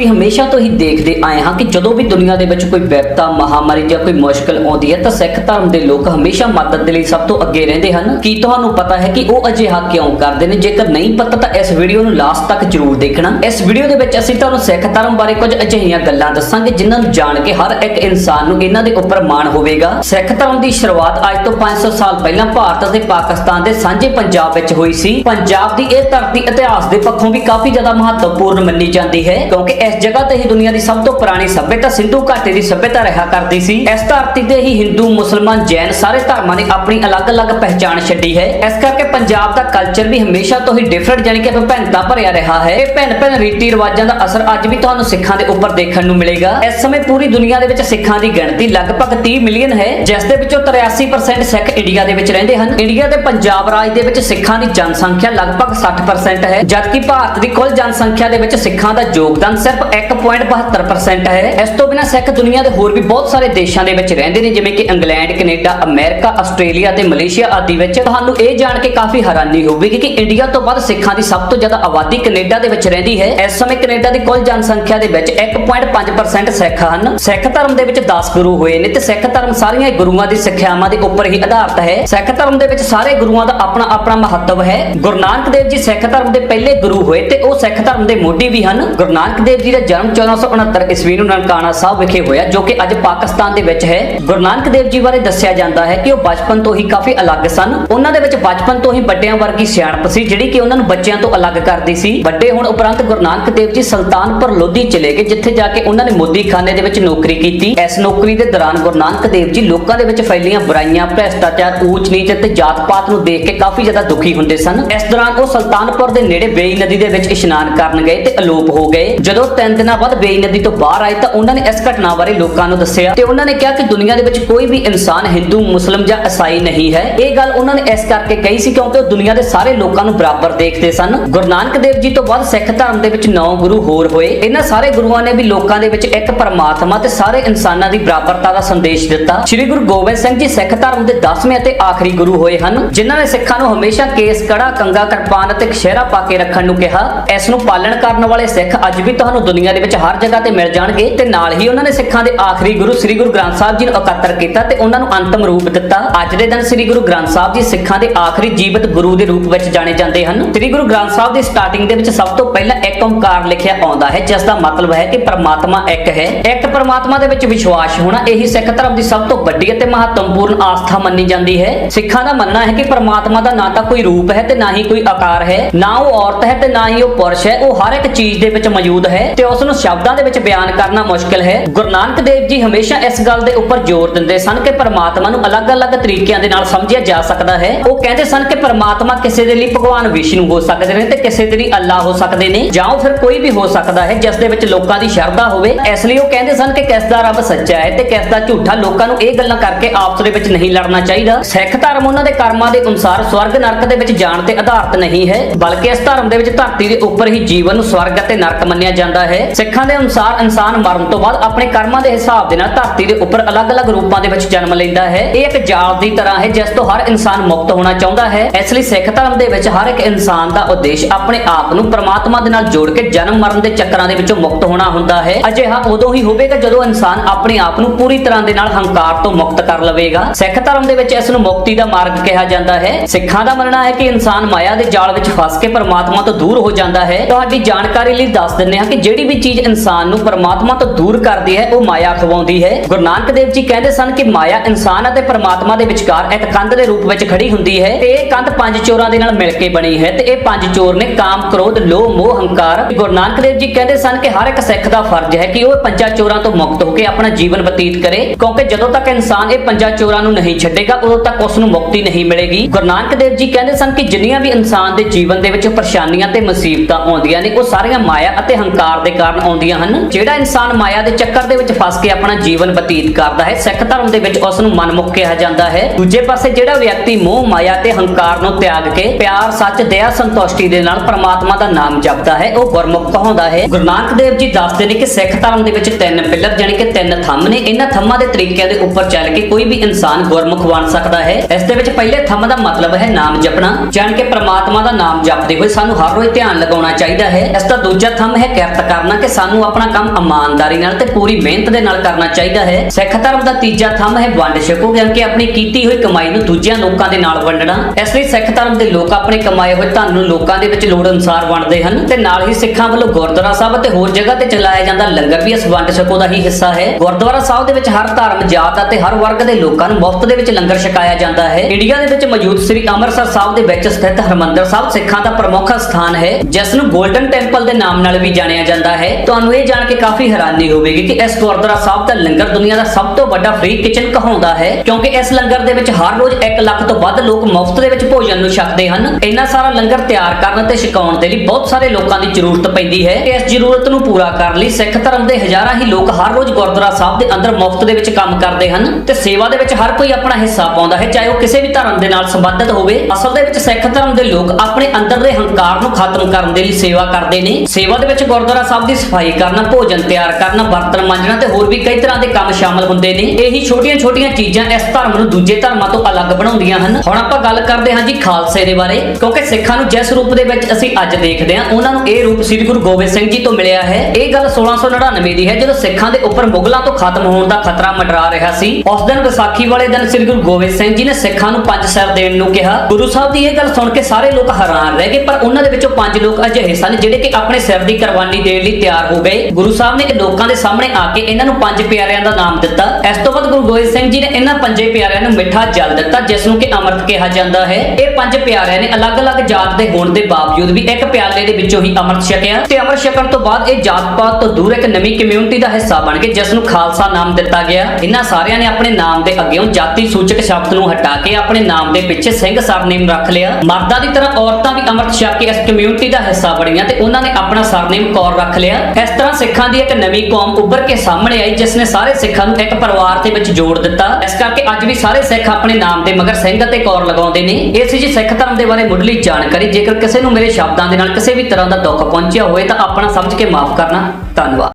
ਅਸੀਂ ਹਮੇਸ਼ਾ ਤੋਂ ਹੀ ਦੇਖਦੇ ਆਏ ਹਾਂ ਕਿ ਜਦੋਂ ਵੀ ਦੁਨੀਆ ਦੇ ਵਿੱਚ ਕੋਈ ਵਿਪਤਾ ਮਹਾਮਾਰੀ ਜਾਂ ਕੋਈ ਮੁਸ਼ਕਲ ਆਉਂਦੀ ਹੈ ਤਾਂ ਸਿੱਖ ਧਰਮ ਦੇ ਲੋਕ ਹਮੇਸ਼ਾ ਮਦਦ ਦੇ ਲਈ ਸਭ ਤੋਂ ਅੱਗੇ ਰਹਿੰਦੇ ਹਨ। ਕੀ ਤੁਹਾਨੂੰ ਪਤਾ ਹੈ ਕਿ ਉਹ ਅਜਿਹਾ ਕਿਉਂ ਕਰਦੇ ਨੇ? ਜੇਕਰ ਨਹੀਂ ਪਤਾ ਤਾਂ ਇਸ ਵੀਡੀਓ ਨੂੰ ਲਾਸਟ ਤੱਕ ਜ਼ਰੂਰ ਦੇਖਣਾ। ਇਸ ਵੀਡੀਓ ਦੇ ਵਿੱਚ ਅਸੀਂ ਤੁਹਾਨੂੰ ਸਿੱਖ ਧਰਮ ਬਾਰੇ ਕੁਝ ਅਜਿਹੀਆਂ ਗੱਲਾਂ ਦੱਸਾਂਗੇ, ਜਿਨ੍ਹਾਂ ਨੂੰ ਜਾਣ ਕੇ ਹਰ ਇੱਕ ਇਨਸਾਨ ਨੂੰ ਇਹਨਾਂ ਦੇ ਉੱਪਰ ਮਾਣ ਹੋਵੇਗਾ। ਸਿੱਖ ਧਰਮ ਦੀ ਸ਼ੁਰੂਆਤ ਅੱਜ ਤੋਂ 500 ਸਾਲ ਪਹਿਲਾਂ ਭਾਰਤ ਅਤੇ ਪਾਕਿਸਤਾਨ ਦੇ ਸਾਂਝੇ ਪੰਜਾਬ ਵਿੱਚ ਹੋਈ ਸੀ। ਪੰਜਾਬ ਦੀ ਇਹ ਧਰਤੀ ਇਤਿਹਾਸ ਦੇ ਪੱਖੋਂ ਵੀ ਕਾਫੀ ਜ਼ਿਆਦਾ ਮਹੱਤਵਪੂਰਨ ਮੰਨੀ ਜਾਂਦੀ ਹੈ, ਕਿਉਂਕਿ ਇਸ ਜਗ੍ਹਾ ਤੇ ਹੀ ਦੁਨੀਆ ਦੀ ਸਭ ਤੋਂ ਪੁਰਾਣੀ ਸਭਿਅਤਾ ਸਿੰਧੂ ਘਾਟੀ ਦੀ ਸਭਿਅਤਾ ਰਿਹਾ ਕਰਦੀ ਸੀ। ਇਸ ਧਰਤੀ ਤੇ ਹੀ ਹਿੰਦੂ, ਮੁਸਲਮਾਨ, ਜੈਨ ਸਾਰੇ ਧਰਮਾਂ ਨੇ ਆਪਣੀ ਅਲੱਗ-ਅਲੱਗ ਪਹਿਚਾਣ ਛੱਡੀ ਹੈ। ਇਸ ਕਰਕੇ ਪੰਜਾਬ ਦਾ ਕਲਚਰ ਵੀ ਹਮੇਸ਼ਾ ਤੋਂ ਹੀ ਡਿਫਰੈਂਟ ਜਾਨੀ ਕਿ ਵਿਭਿੰਨਤਾ ਭਰਿਆ ਰਿਹਾ ਹੈ। ਇਹ ਭਿੰਨ-ਭਿੰਨ ਰੀਤੀ ਰਿਵਾਜਾਂ ਦਾ ਅਸਰ ਅੱਜ ਵੀ ਤੁਹਾਨੂੰ ਸਿੱਖਾਂ ਦੇ ਉੱਪਰ ਦੇਖਣ ਨੂੰ ਮਿਲੇਗਾ। ਇਸ ਸਮੇਂ ਪੂਰੀ ਦੁਨੀਆ ਦੇ ਵਿੱਚ ਸਿੱਖਾਂ ਦੀ ਗਿਣਤੀ ਲਗਭਗ 30 ਮਿਲੀਅਨ ਹੈ, ਜਿਸ ਦੇ ਵਿੱਚੋਂ 83% ਸਿੱਖ ਇੰਡੀਆ ਦੇ ਵਿੱਚ ਰਹਿੰਦੇ ਹਨ। ਇੰਡੀਆ ਦੇ ਪੰਜਾਬ ਰਾਜ ਦੇ ਵਿੱਚ ਸਿੱਖਾਂ ਦੀ ਜਨਸੰਖਿਆ ਲਗਭਗ 60% ਹੈ, ਜਦਕਿ ਭਾਰਤ ਦੀ ਕੁੱਲ ਜਨਸੰਖਿਆ ਦੇ ਵਿੱਚ ਸਿੱਖਾਂ ਦਾ ਯੋਗਦਾਨ ਸਿਰਫ 1.72% ਹੈ। ਇਸ ਤੋਂ ਬਿਨਾਂ ਸਿੱਖ ਦੁਨੀਆ ਦੇ ਹੋਰ ਵੀ ਬਹੁਤ ਸਾਰੇ ਦੇਸ਼ਾਂ ਦੇ ਵਿੱਚ ਰਹਿੰਦੇ ਨੇ, ਜਿਵੇਂ ਕਿ ਇੰਗਲੈਂਡ, ਕੈਨੇਡਾ, ਅਮਰੀਕਾ, ਆਸਟ੍ਰੇਲੀਆ ਤੇ ਮਲੇਸ਼ੀਆ ਆਦਿ ਵਿੱਚ। ਤੁਹਾਨੂੰ ਇਹ ਜਾਣ ਕੇ ਕਾਫੀ ਹੈਰਾਨੀ ਹੋਵੇਗੀ ਕਿ ਇੰਡੀਆ ਤੋਂ ਬਾਅਦ ਸਿੱਖਾਂ ਦੀ ਸਭ ਤੋਂ ਜ਼ਿਆਦਾ ਆਬਾਦੀ ਕੈਨੇਡਾ ਦੇ ਵਿੱਚ ਰਹਿੰਦੀ ਹੈ। ਇਸ ਸਮੇਂ ਕੈਨੇਡਾ ਦੀ ਕੁੱਲ ਜਨਸੰਖਿਆ ਦੇ ਵਿੱਚ 1.5% ਸਿੱਖ ਹਨ। ਸਿੱਖ ਧਰਮ ਦੇ ਵਿੱਚ 10 ਗੁਰੂ ਹੋਏ ਨੇ ਤੇ ਸਿੱਖ ਧਰਮ ਸਾਰੀਆਂ ਗੁਰੂਆਂ ਦੀ ਸਿੱਖਿਆਵਾਂ ਦੇ ਉੱਪਰ ਹੀ ਆਧਾਰਿਤ ਹੈ। ਸਿੱਖ ਧਰਮ ਦੇ ਵਿੱਚ ਸਾਰੇ ਗੁਰੂਆਂ ਦਾ ਆਪਣਾ ਆਪਣਾ ਮਹੱਤਵ ਹੈ। ਗੁਰੂ ਨਾਨਕ ਦੇਵ ਜੀ ਸਿੱਖ ਧਰਮ ਦੇ ਪਹਿਲੇ ਗੁਰੂ ਹੋਏ ਤੇ ਉਹ ਸਿੱਖ ਧਰਮ ਦੇ ਮੋਢੀ ਵੀ ਹਨ। ਗੁਰੂ ਨਾਨਕ ਦੇਵ ਜੀ ਦਾ ਜਨਮ 1469 ਈਸਵੀ ਨੂੰ ਨਨਕਾਣਾ ਸਾਹਿਬ ਵਿਖੇ ਹੋਇਆ, ਜੋ ਕਿ ਅੱਜ ਪਾਕਿਸਤਾਨ ਦੇ ਵਿੱਚ ਹੈ। ਗੁਰੂ ਨਾਨਕ ਦੇਵ ਜੀ ਬਾਰੇ ਦੱਸਿਆ ਜਾਂਦਾ ਹੈ ਕਿ ਉਹ ਬਚਪਨ ਤੋਂ ਹੀ ਕਾਫੀ ਅਲੱਗ ਸਨ। ਉਹਨਾਂ ਦੇ ਵਿੱਚ ਬਚਪਨ ਤੋਂ ਹੀ ਵੱਡਿਆਂ ਵਰਗੀ ਸਿਆਣਪ ਸੀ, ਜਿਹੜੀ ਕਿ ਉਹਨਾਂ ਨੂੰ ਬੱਚਿਆਂ ਤੋਂ ਅਲੱਗ ਕਰਦੀ ਸੀ। ਵੱਡੇ ਹੋਣ ਉਪਰੰਤ ਗੁਰੂ ਨਾਨਕ ਦੇਵ ਜੀ ਸੁਲਤਾਨਪੁਰ ਲੋਧੀ ਚਲੇ ਗਏ, ਜਿੱਥੇ ਜਾ ਕੇ ਉਹਨਾਂ ਨੇ ਮੋਦੀਖਾਨੇ ਦੇ ਵਿੱਚ ਨੌਕਰੀ ਕੀਤੀ। ਇਸ ਨੌਕਰੀ ਦੇ ਦੌਰਾਨ ਗੁਰੂ ਨਾਨਕ ਦੇਵ ਜੀ ਲੋਕਾਂ ਦੇ ਵਿੱਚ ਫੈਲੀਆਂ ਬੁਰਾਈਆਂ, ਭ੍ਰਿਸ਼ਟਾਚਾਰ, ਊਚ ਨੀਚ ਅਤੇ ਜਾਤ-ਪਾਤ ਨੂੰ ਦੇਖ ਕੇ ਕਾਫੀ ਜ਼ਿਆਦਾ ਦੁਖੀ ਹੁੰਦੇ ਸਨ। ਇਸ ਦੌਰਾਨ ਉਹ ਸੁਲਤਾਨਪੁਰ ਦੇ ਨੇੜੇ ਬੇਈ ਨਦੀ ਦੇ ਵਿੱਚ ਇਸ਼ਨਾਨ ਕਰਨ ਗਏ ਤੇ ਅਲੋਪ ਹੋ ਗਏ। ਜਦੋਂ ਤਿੰਨ ਦਿਨਾਂ ਬਾਅਦ ਬੇਈ ਨਦੀ ਤੋਂ ਬਾਹਰ ਆਏ ਤਾਂ ਉਹਨਾਂ ਨੇ ਇਸ ਘਟਨਾ ਬਾਰੇ ਲੋਕਾਂ ਨੂੰ ਦੱਸਿਆ ਤੇ ਉਹਨਾਂ ਨੇ ਕਿਹਾ ਕਿ ਦੁਨੀਆ ਦੇ ਵਿੱਚ ਕੋਈ ਵੀ ਇਨਸਾਨ ਹਿੰਦੂ, ਮੁਸਲਮ ਜਾਂ ਈਸਾਈ ਨਹੀਂ ਹੈ। ਇਹ ਗੱਲ ਉਹਨਾਂ ਨੇ ਇਸ ਕਰਕੇ ਕਹੀ ਸੀ ਕਿਉਂਕਿ ਉਹ ਦੁਨੀਆ ਦੇ ਸਾਰੇ ਲੋਕਾਂ ਨੂੰ ਬਰਾਬਰ ਦੇਖਦੇ ਸਨ। ਗੁਰੂ ਨਾਨਕ ਦੇਵ ਜੀ ਤੋਂ ਬਾਅਦ ਸਿੱਖ ਧਰਮ ਦੇ ਵਿੱਚ 9 ਗੁਰੂ ਹੋਰ ਹੋਏ। ਇਹਨਾਂ ਸਾਰੇ ਗੁਰੂਆਂ ਨੇ ਵੀ ਲੋਕਾਂ ਦੇ ਵਿੱਚ ਇੱਕ ਪਰਮਾਤਮਾ ਤੇ ਸਾਰੇ ਇਨਸਾਨਾਂ ਦੀ ਬਰਾਬਰਤਾ ਦਾ ਸੰਦੇਸ਼ ਦਿੱਤਾ। ਸ੍ਰੀ ਗੁਰੂ ਗੋਬਿੰਦ ਸਿੰਘ ਜੀ ਸਿੱਖ ਧਰਮ ਦੇ 10ਵੇਂ ਅਤੇ ਆਖਰੀ ਗੁਰੂ ਹੋਏ ਹਨ, ਜਿਨ੍ਹਾਂ ਨੇ ਸਿੱਖਾਂ ਨੂੰ ਹਮੇਸ਼ਾ ਕੇਸ, ਕੜਾ, ਕੰਗਾ, ਕਿਰਪਾਨ ਅਤੇ ਕਸ਼ਹਿਰਾ ਪਾ ਕੇ ਰੱਖਣ ਨੂੰ ਕਿਹਾ। ਇਸ ਨੂੰ ਪਾਲਣ ਕਰਨ ਵਾਲੇ ਸਿੱਖ ਅੱਜ ਵੀ ਤੁਹਾਨੂੰ ਦੁਨੀਆ ਦੇ ਵਿੱਚ ਹਰ ਜਗ੍ਹਾ ਤੇ ਮਿਲ ਜਾਣਗੇ ਤੇ ਨਾਲ ਹੀ ਉਹਨਾਂ ਨੇ ਸਿੱਖਾਂ ਦੇ ਆਖਰੀ ਗੁਰੂ ਸ੍ਰੀ ਗੁਰੂ ਗ੍ਰੰਥ ਸਾਹਿਬ ਜੀ ਨੂੰ ਇਕੱਤਰ ਕੀਤਾ ਤੇ ਉਹਨਾਂ ਨੂੰ ਅੰਤਮ ਰੂਪ ਦਿੱਤਾ। ਅੱਜ ਦੇ ਦਿਨ ਸ੍ਰੀ ਗੁਰੂ ਗ੍ਰੰਥ ਸਾਹਿਬ ਜੀ ਸਿੱਖਾਂ ਦੇ ਆਖਰੀ ਜੀਵਤ ਗੁਰੂ ਦੇ ਰੂਪ ਵਿੱਚ ਜਾਣੇ ਜਾਂਦੇ ਹਨ। ਸ੍ਰੀ ਗੁਰੂ ਗ੍ਰੰਥ ਸਾਹਿਬ ਦੀ ਸਟਾਰਟਿੰਗ ਦੇ ਵਿੱਚ ਸਭ ਤੋਂ ਪਹਿਲਾਂ ਇੱਕ ਓੰਕਾਰ ਲਿਖਿਆ ਆਉਂਦਾ ਹੈ, ਜਿਸ ਦਾ ਮਤਲਬ ਹੈ ਕਿ ਪਰਮਾਤਮਾ ਇੱਕ ਹੈ। ਇੱਕ ਪਰਮਾਤਮਾ ਦੇ ਵਿੱਚ ਵਿਸ਼ਵਾਸ ਹੋਣਾ, ਇਹੀ ਸਿੱਖ ਧਰਮ ਦੀ ਸਭ ਤੋਂ ਵੱਡੀ ਅਤੇ ਮਹੱਤਵਪੂਰਨ ਆਸਥਾ ਮੰਨੀ ਜਾਂਦੀ ਹੈ। ਸਿੱਖਾਂ ਦਾ ਮੰਨਣਾ ਹੈ ਕਿ ਪਰਮਾਤਮਾ ਦਾ ਨਾ ਤਾਂ ਕੋਈ ਰੂਪ ਹੈ ਤੇ ਨਾ ਹੀ ਕੋਈ ਆਕਾਰ ਹੈ, ਨਾ ਉਹ ਔਰਤ ਹੈ ਤੇ ਨਾ ਹੀ ਉਹ ਪੁਰਸ਼ ਹੈ, ਉਹ ਹਰ ਇੱਕ ਚੀਜ਼ ਦੇ ਵਿੱਚ ਮੌਜੂਦ ਹੈ। ਤੇ ਉਸ ਨੂੰ ਸ਼ਬਦਾਂ ਦੇ ਵਿੱਚ ਬਿਆਨ ਕਰਨਾ ਮੁਸ਼ਕਲ ਹੈ। ਗੁਰੂ ਨਾਨਕ ਦੇਵ ਜੀ ਹਮੇਸ਼ਾ ਇਸ ਗੱਲ ਦੇ ਉੱਪਰ ਜ਼ੋਰ ਦਿੰਦੇ ਸਨ ਕਿ ਪਰਮਾਤਮਾ ਨੂੰ ਅਲੱਗ-ਅਲੱਗ ਤਰੀਕਿਆਂ ਦੇ ਨਾਲ ਸਮਝਿਆ ਜਾ ਸਕਦਾ ਹੈ। ਉਹ ਕਹਿੰਦੇ ਸਨ ਕਿ ਪਰਮਾਤਮਾ ਕਿਸੇ ਦੇ ਲਈ ਭਗਵਾਨ ਵਿਸ਼ਨੂੰ ਹੋ ਸਕਦੇ ਨੇ ਤੇ ਕਿਸੇ ਦੇ ਲਈ ਅੱਲਾਹ ਹੋ ਸਕਦੇ ਨੇ ਜਾਂ ਫਿਰ ਕੋਈ ਵੀ ਹੋ ਸਕਦਾ ਹੈ ਜਿਸ ਦੇ ਵਿੱਚ ਲੋਕਾਂ ਦੀ ਸ਼ਰਧਾ ਹੋਵੇ। ਇਸ ਲਈ ਉਹ ਕਹਿੰਦੇ ਸਨ ਕਿ ਕਿਸ ਦਾ ਰੱਬ ਸੱਚਾ ਹੈ ਤੇ ਕਿਸ ਦਾ ਝੂਠਾ ਲੋਕਾਂ ਨੂੰ ਇਹ ਗੱਲਾਂ ਕਰਕੇ ਆਪਸ ਦੇ ਵਿੱਚ ਨਹੀਂ ਲੜਨਾ ਚਾਹੀਦਾ। ਸਿੱਖ ਧਰਮ ਉਹਨਾਂ ਦੇ ਕਰਮਾਂ ਦੇ ਅਨੁਸਾਰ ਸਵਰਗ ਨਰਕ ਦੇ ਵਿੱਚ ਜਾਣ ਤੇ ਆਧਾਰਿਤ ਨਹੀਂ ਹੈ, ਬਲਕਿ ਇਸ ਧਰਮ ਦੇ ਵਿੱਚ ਧਰਤੀ ਦੇ ਉੱਪਰ ਹੀ ਜੀਵਨ ਨੂੰ ਸਵਰਗ ਅਤੇ ਨਰਕ ਮੰਨਿਆ ਜਾਂਦਾ ਹੈ। ਸਿੱਖਾਂ ਦੇ ਅਨੁਸਾਰ ਇਨਸਾਨ ਮਰਨ ਤੋਂ ਬਾਅਦ ਆਪਣੇ ਕਰਮਾਂ ਦੇ ਹਿਸਾਬ ਦੇ ਨਾਲ ਧਰਤੀ ਦੇ ਉੱਪਰ ਅਲੱਗ-ਅਲੱਗ ਰੂਪਾਂ ਦੇ ਵਿੱਚ ਜਨਮ ਲੈਂਦਾ ਹੈ। ਇਹ ਇੱਕ ਜਾਲ ਦੀ ਤਰ੍ਹਾਂ ਹੈ, ਜਿਸ ਤੋਂ ਹਰ ਇਨਸਾਨ ਮੁਕਤ ਹੋਣਾ ਚਾਹੁੰਦਾ ਹੈ। ਇਸ ਲਈ ਸਿੱਖ ਧਰਮ ਦੇ ਵਿੱਚ ਹਰ ਇੱਕ ਇਨਸਾਨ ਦਾ ਉਦੇਸ਼ ਆਪਣੇ ਆਪ ਨੂੰ ਪ੍ਰਮਾਤਮਾ ਦੇ ਨਾਲ ਜੋੜ ਕੇ ਜਨਮ ਮਰਨ ਦੇ ਚੱਕਰਾਂ ਦੇ ਵਿੱਚੋਂ ਮੁਕਤ ਹੋਣਾ ਹੁੰਦਾ ਹੈ। ਅਜਿਹਾ ਉਦੋਂ ਹੀ ਹੋਵੇਗਾ ਜਦੋਂ ਇਨਸਾਨ ਆਪਣੇ ਆਪ ਨੂੰ ਪੂਰੀ ਤਰ੍ਹਾਂ ਦੇ ਨਾਲ ਹੰਕਾਰ ਤੋਂ ਮੁਕਤ ਕਰ ਲਵੇਗਾ। ਸਿੱਖ ਧਰਮ ਦੇ ਵਿੱਚ ਇਸ ਨੂੰ ਮੁਕਤੀ ਦਾ ਮਾਰਗ ਕਿਹਾ ਜਾਂਦਾ ਹੈ। ਸਿੱਖਾਂ ਦਾ ਮੰਨਣਾ ਹੈ ਕਿ ਇਨਸਾਨ ਮਾਇਆ ਦੇ ਜਾਲ ਵਿੱਚ ਫਸ ਕੇ ਪਰਮਾਤਮਾ ਤੋਂ ਦੂਰ ਹੋ ਜਾਂਦਾ ਹੈ। ਤੁਹਾਡੀ ਜਾਣਕਾਰੀ ਲਈ ਦੱਸ ਦਿੰਦੇ ਹਾਂ ਕਿ ਜਿਹੜੀ ਵੀ ਚੀਜ਼ ਇਨਸਾਨ ਨੂੰ ਪਰਮਾਤਮਾ ਤੋਂ ਦੂਰ ਕਰਦੀ ਹੈ, ਉਹ ਮਾਇਆ ਖਵਾਉਂਦੀ ਹੈ। ਗੁਰੂ ਨਾਨਕ ਦੇਵ ਜੀ ਕਹਿੰਦੇ ਸਨ ਕਿ ਮਾਇਆ ਇਨਸਾਨ ਅਤੇ ਪਰਮਾਤਮਾ ਦੇ ਵਿਚਕਾਰ ਇੱਕ ਕੰਧ ਦੇ ਰੂਪ ਵਿੱਚ ਖੜੀ ਹੁੰਦੀ ਹੈ। ਤੇ ਇਹ ਕੰਧ ਪੰਜ ਚੋਰਾਂ ਦੇ ਨਾਲ ਮਿਲ ਕੇ ਬਣੀ ਹੈ ਤੇ ਇਹ ਪੰਜ ਚੋਰ ਨੇ ਕਾਮ, ਕ੍ਰੋਧ, ਲੋਭ, ਮੋਹ, ਹੰਕਾਰ ਗੁਰੂ ਨਾਨਕ ਦੇਵ ਜੀ ਕਹਿੰਦੇ ਸਨ ਕਿ ਹਰ ਇੱਕ ਸਿੱਖ ਦਾ ਫਰਜ਼ ਹੈ ਕਿ ਉਹ ਪੰਜਾਂ ਚੋਰਾਂ ਤੋਂ ਮੁਕਤ ਹੋ ਕੇ ਆਪਣਾ ਜੀਵਨ ਬਤੀਤ ਕਰੇ, ਕਿਉਂਕਿ ਜਦੋਂ ਤੱਕ ਇਨਸਾਨ ਇਹ ਪੰਜਾਂ ਚੋਰਾਂ ਨੂੰ ਨਹੀਂ ਛੱਡੇਗਾ, ਉਦੋਂ ਤੱਕ ਉਸ ਨੂੰ ਮੁਕਤੀ ਨਹੀਂ ਮਿਲੇਗੀ। ਗੁਰੂ ਨਾਨਕ ਦੇਵ ਜੀ ਕਹਿੰਦੇ ਸਨ ਕਿ ਜਿੰਨੀਆਂ ਵੀ ਇਨਸਾਨ ਦੇ ਜੀਵਨ ਦੇ ਵਿੱਚ ਪਰੇਸ਼ਾਨੀਆਂ ਤੇ ਮੁਸੀਬਤਾਂ ਆਉਂਦੀਆਂ ਨੇ, ਉਹ ਸਾਰੀਆਂ ਮਾਇਆ ਅਤੇ ਹੰਕਾਰ ਦੇ ਕਾਰਨ ਆਉਂਦੀਆਂ ਹਨ। ਜਿਹੜਾ ਇਨਸਾਨ ਮਾਇਆ ਦੇ ਚੱਕਰ ਦੇ ਵਿੱਚ ਫਸ ਕੇ ਆਪਣਾ ਜੀਵਨ ਬਤੀਤ ਕਰਦਾ ਹੈ, ਸਿੱਖ ਧਰਮ ਦੇ ਵਿੱਚ ਉਸ ਨੂੰ ਮਨਮੁਖ ਕਿਹਾ ਜਾਂਦਾ ਹੈ। ਦੂਜੇ ਪਾਸੇ ਜਿਹੜਾ ਵਿਅਕਤੀ ਮੋਹ, ਮਾਇਆ ਤੇ ਹੰਕਾਰ ਨੂੰ ਤਿਆਗ ਕੇ ਪਿਆਰ, ਸੱਚ, ਦਇਆ, ਸੰਤੁਸ਼ਟੀ ਦੇ ਨਾਲ ਪਰਮਾਤਮਾ ਦਾ ਨਾਮ ਜਪਦਾ ਹੈ, ਉਹ ਗੁਰਮੁਖ ਕਹਾਉਂਦਾ ਹੈ। ਗੁਰੂ ਨਾਨਕ ਦੇਵ ਜੀ ਦੱਸਦੇ ਨੇ ਕਿ ਸਿੱਖ ਧਰਮ ਦੇ ਵਿੱਚ ਤਿੰਨ ਪਿੱਲਰ ਜਾਣੀ ਕਿ ਤਿੰਨ ਥੰਮ ਨੇ। ਇਹਨਾਂ ਥੰਮਾਂ ਦੇ ਤਰੀਕਿਆਂ ਦੇ ਉੱਪਰ ਚੱਲ ਕੇ ਕੋਈ ਵੀ ਇਨਸਾਨ ਗੁਰਮੁਖ ਬਣ ਸਕਦਾ ਹੈ। ਇਸ ਦੇ ਵਿੱਚ ਪਹਿਲੇ ਥੰਮ ਦਾ ਮਤਲਬ ਹੈ ਨਾਮ ਜਪਣਾ, ਜਾਣ ਕਿ ਪ੍ਰਮਾਤਮਾ ਦਾ ਨਾਮ ਜਪਦੇ ਹੋਏ ਸਾਨੂੰ ਹਰ ਰੋਜ਼ ਧਿਆਨ ਲਗਾਉਣਾ ਚਾਹੀਦਾ ਹੈ। ਇਸ ਦਾ ਦੂਜਾ ਥੰਮ ਹੈ ਕਿਰਤ ਕਰਨਾ ਕਿ ਸਾਨੂੰ ਆਪਣਾ ਕੰਮ ਇਮਾਨਦਾਰੀ ਨਾਲ ਤੇ ਪੂਰੀ ਮਿਹਨਤ ਦੇ ਨਾਲ ਕਰਨਾ ਚਾਹੀਦਾ ਹੈ। ਸਿੱਖ ਧਰਮ ਦਾ ਤੀਜਾ ਥੰਮ ਹੈ ਵੰਡ ਛਕੋ ਕਿ ਆਪਣੀ ਕੀਤੀ ਹੋਈ ਕਮਾਈ ਨੂੰ ਦੂਜਿਆਂ ਲੋਕਾਂ ਦੇ ਨਾਲ ਵੰਡਣਾ। ਇਸ ਲਈ ਸਿੱਖ ਧਰਮ ਦੇ ਲੋਕ ਆਪਣੇ ਕਮਾਏ ਹੋਏ ਧਨ ਨੂੰ ਲੋਕਾਂ ਦੇ ਵਿੱਚ ਲੋੜ ਅਨੁਸਾਰ ਵੰਡਦੇ ਹਨ ਤੇ ਨਾਲ ਹੀ ਸਿੱਖਾਂ ਵੱਲੋਂ ਗੁਰਦੁਆਰਾ ਸਾਹਿਬ ਅਤੇ ਹੋਰ ਜਗ੍ਹਾ ਤੇ ਚਲਾਇਆ ਜਾਂਦਾ ਲੰਗਰ ਵੀ ਇਸ ਵੰਡ ਛਕੋ ਦਾ ਹੀ ਹਿੱਸਾ ਹੈ। ਗੁਰਦੁਆਰਾ ਸਾਹਿਬ ਦੇ ਵਿੱਚ ਹਰ ਧਰਮ, ਜਾਤ ਅਤੇ ਹਰ ਵਰਗ ਦੇ ਲੋਕਾਂ ਨੂੰ ਮੁਫਤ ਦੇ ਵਿੱਚ ਲੰਗਰ ਛਕਾਇਆ ਜਾਂਦਾ ਹੈ। ਇੰਡੀਆ ਦੇ ਵਿੱਚ ਮੌਜੂਦ ਸ੍ਰੀ ਅੰਮ੍ਰਿਤਸਰ ਸਾਹਿਬ ਦੇ ਵਿੱਚ ਸਥਿਤ ਹਰਮੰਦਰ ਸਾਹਿਬ ਸਿੱਖਾਂ ਦਾ ਪ੍ਰਮੁੱਖ ਸਥਾਨ ਹੈ, ਜਿਸ ਨੂੰ ਗੋਲਡਨ ਟੈਂਪਲ ਦੇ ਨਾਮ ਨਾਲ ਵੀ ਜਾਣਿਆ ਜਾਂਦਾ ਹੈ। ਤੁਹਾਨੂੰ ਇਹ ਜਾਣ ਕੇ ਕਾਫੀ ਹੈਰਾਨੀ ਹੋਵੇਗੀ ਕਿ ਇਸ ਗੁਰਦੁਆਰਾ ਸਾਹਿਬ ਦਾ ਲੰਗਰ ਦੁਨੀਆ ਦਾ ਸਭ ਤੋਂ ਵੱਡਾ ਫ੍ਰੀ ਕਿਚਨ ਕਹਾਉਂਦਾ ਹੈ, ਕਿਉਂਕਿ ਇਸ ਲੰਗਰ ਦੇ ਵਿੱਚ ਹਰ ਰੋਜ਼ 1 ਲੱਖ ਤੋਂ ਵੱਧ ਲੋਕ ਮੁਫਤ ਦੇ ਵਿੱਚ ਭੋਜਨ ਨੂੰ ਛਕਦੇ ਹਨ। ਇੰਨਾ ਸਾਰਾ ਲੰਗਰ ਤਿਆਰ ਕਰਨ ਤੇ ਛਕਾਉਣ ਦੇ ਲਈ ਬਹੁਤ ਸਾਰੇ ਲੋਕਾਂ ਦੀ ਜ਼ਰੂਰਤ ਪੈਂਦੀ ਹੈ ਇਸ ਜ਼ਰੂਰਤ ਨੂੰ ਪੂਰਾ ਕਰਨ ਲਈ। ਸਿੱਖ ਧਰਮ ਦੇ ਹਜ਼ਾਰਾਂ ਹੀ ਲੋਕ ਹਰ ਰੋਜ਼ ਗੁਰਦੁਆਰਾ ਸਾਹਿਬ ਦੇ ਅੰਦਰ ਮੁਫਤ ਦੇ ਵਿੱਚ ਕੰਮ ਕਰਦੇ ਹਨ ਤੇ ਸੇਵਾ ਦੇ ਵਿੱਚ ਹਰ ਕੋਈ ਆਪਣਾ ਹਿੱਸਾ ਪਾਉਂਦਾ ਹੈ, ਚਾਹੇ ਉਹ ਕਿਸੇ ਵੀ ਧਰਮ ਦੇ ਨਾਲ ਸੰਬੰਧਿਤ ਹੋਵੇ। ਅਸਲ ਦੇ ਵਿੱਚ ਸਿੱਖ ਧਰਮ ਦੇ ਲੋਕ ਆਪਣੇ ਅੰਦਰ ਦੇ ਹੰਕਾਰ ਨੂੰ ਖਤਮ ਕਰਨ ਦੇ ਲਈ ਸੇਵਾ ਕਰਦੇ ਨੇ। ਸੇਵਾ ਦੇ ਵਿੱਚ ਗੁਰਦੁਆਰਾ ਸਾਹਿਬ ਦੀ ਸਫ਼ਾਈ ਕਰਨਾ, ਭੋਜਨ ਤਿਆਰ ਕਰਨਾ, ਬਰਤਨ ਮਾਂਜਣਾ ਤੇ ਹੋਰ ਵੀ ਕਈ ਤਰ੍ਹਾਂ ਦੇ ਕੰਮ ਸ਼ਾਮਲ ਹੁੰਦੇ ਨੇ। ਇਹੀ ਛੋਟੀਆਂ-ਛੋਟੀਆਂ ਚੀਜ਼ਾਂ ਇਸ ਧਰਮ ਨੂੰ ਦੂਜੇ ਧਰਮਾਂ ਤੋਂ ਅਲੱਗ ਬਣਾਉਂਦੀਆਂ ਹਨ। ਹੁਣ ਆਪਾਂ ਗੱਲ ਕਰਦੇ ਹਾਂ ਜੀ ਖਾਲਸੇ ਦੇ ਬਾਰੇ, ਕਿਉਂਕਿ ਸਿੱਖਾਂ ਨੂੰ ਜਿਸ ਰੂਪ ਦੇ ਵਿੱਚ ਅਸੀਂ ਅੱਜ ਦੇਖਦੇ ਹਾਂ, ਉਹਨਾਂ ਨੂੰ ਇਹ ਰੂਪ ਸ੍ਰੀ ਗੁਰੂ ਗੋਬਿੰਦ ਸਿੰਘ ਜੀ ਤੋਂ ਮਿਲਿਆ ਹੈ। ਇਹ ਗੱਲ 1699 ਦੀ ਹੈ, ਜਦੋਂ ਸਿੱਖਾਂ ਦੇ ਉੱਪਰ ਮੁਗਲਾਂ ਤੋਂ ਖਤਮ ਹੋਣ ਦਾ ਖਤਰਾ ਮੰਡਰਾ ਰਿਹਾ ਸੀ। ਉਸ ਦਿਨ ਵਿਸਾਖੀ ਵਾਲੇ ਦਿਨ ਸ੍ਰੀ ਗੁਰੂ ਗੋਬਿੰਦ ਸਿੰਘ ਜੀ ਨੇ ਸਿੱਖਾਂ ਨੂੰ ਪੰਜ ਸਿਰ ਦੇਣ ਨੂੰ ਕਿਹਾ। ਗੁਰੂ ਸਾਹਿਬ ਦੀ ਇਹ ਗੱਲ ਸੁਣ ਕੇ ਸਾਰੇ ਲੋਕ ਹੈਰਾਨ ਰਹਿ ਗਏ, ਪਰ ਉਹਨਾਂ ਦੇ ਵਿੱਚੋਂ ਪੰਜ ਲੋਕ ਅਜਿਹੇ ਸਨ ਜਿਹੜੇ ਕਿ ਆਪਣੇ ਸਿਰ ਦੀ ਕੁਰਬਾਨੀ ਦੇਣ ਲਈ ਤਿਆਰ ਹੋ ਗਏ। ਗੁਰੂ ਸਾਹਿਬ ਨੇ ਲੋਕਾਂ ਦੇ ਸਾਹਮਣੇ ਆ ਕੇ ਇਹਨਾਂ ਨੂੰ ਪੰਜ ਪਿਆਰਿਆਂ ਦਾ ਨਾਮ ਦਿੱਤਾ। ਇਸ ਤੋਂ ਬਾਅਦ ਗੁਰੂ ਗੋਬਿੰਦ ਸਿੰਘ ਜੀ ਨੇ ਇਹਨਾਂ ਪੰਜੇ ਪਿਆਰਿਆਂ ਨੂੰ ਮਿੱਠਾ ਜਲ ਦਿੱਤਾ ਜਿਸ ਨੂੰ ਕਿ ਅੰਮ੍ਰਿਤ ਕਿਹਾ ਜਾਂਦਾ ਹੈ। ਇਹ ਪੰਜ ਪਿਆਰਿਆਂ ਨੇ ਅਲੱਗ-ਅਲੱਗ ਜਾਤ ਦੇ ਹੋਣ ਦੇ ਬਾਵਜੂਦ ਵੀ ਇੱਕ ਪਿਆਲੇ ਦੇ ਵਿੱਚੋਂ ਹੀ ਅੰਮ੍ਰਿਤ ਛਕਿਆ ਤੇ ਅੰਮ੍ਰਿਤ ਛਕਣ ਤੋਂ ਬਾਅਦ ਇਹ ਜਾਤ-ਪਾਤ ਤੋਂ ਦੂਰ ਇੱਕ ਨਵੀਂ ਕਮਿਊਨਿਟੀ ਦਾ ਹਿੱਸਾ ਬਣ ਗਏ ਜਿਸ ਨੂੰ ਖਾਲਸਾ ਨਾਮ ਦਿੱਤਾ ਗਿਆ। ਇਹਨਾਂ ਸਾਰਿਆਂ ਨੇ ਆਪਣੇ ਨਾਮ ਦੇ ਅੱਗੇੋਂ ਜਾਤੀ ਸੂਚਕ ਸ਼ਬਦ ਨੂੰ ਹਟਾ ਕੇ ਆਪਣੇ ਨਾਮ ਦੇ ਪਿੱਛੇ ਸਿੰਘ ਸਰਨੇਮ ਰੱਖ ਲਿਆ। ਮਰਦਾਂ ਦੀ ਤਰ੍ਹਾਂ ਔਰਤਾਂ ਵੀ ਅੰਮ੍ਰਿਤ ਛਕ ਕੇ ਇਸ ਕਮਿਊਨਿਟੀ ਦਾ ਹਿੱਸਾ ਬਣੀਆਂ ਤੇ ਉਹਨਾਂ ਨੇ ਆਪਣਾ ਸਰਨੇਮ ਕੌਰ ਰੱਖ ਲਿਆ। ਇਸ ਤਰ੍ਹਾਂ ਸਿੱਖਾਂ ਦੀ ਇੱਕ ਨਵੀਂ ਕੌਮ ਉੱਭਰ ਕੇ ਸਾਹਮਣੇ ਆਈ, ਜਿਸ ਨੇ ਸਾਰੇ ਸਿੱਖਾਂ ਨੂੰ ਇੱਕ ਪਰਿਵਾਰ ਦੇ ਵਿੱਚ ਜੋੜ ਦਿੱਤਾ। ਇਸ ਕਰਕੇ ਅੱਜ ਵੀ ਸਾਰੇ ਸਿੱਖ ਆਪਣੇ ਨਾਮ ਦੇ ਮਗਰ ਸਿੰਘ ਅਤੇ ਕੌਰ ਲਗਾਉਂਦੇ ਨੇ। ਇਹ ਸੀ ਜੀ ਸਿੱਖ ਧਰਮ ਦੇ ਬਾਰੇ ਮੁੱਢਲੀ ਜਾਣਕਾਰੀ। ਜੇਕਰ ਕਿਸੇ ਨੂੰ ਮੇਰੇ ਸ਼ਬਦਾਂ ਦੇ ਨਾਲ ਕਿਸੇ ਵੀ ਤਰ੍ਹਾਂ ਦਾ ਦੁੱਖ ਪਹੁੰਚਿਆ ਹੋਵੇ, ਤਾਂ ਆਪਣਾ ਸਮਝ ਕੇ ਮਾਫ ਕਰਨਾ। ਧੰਨਵਾਦ।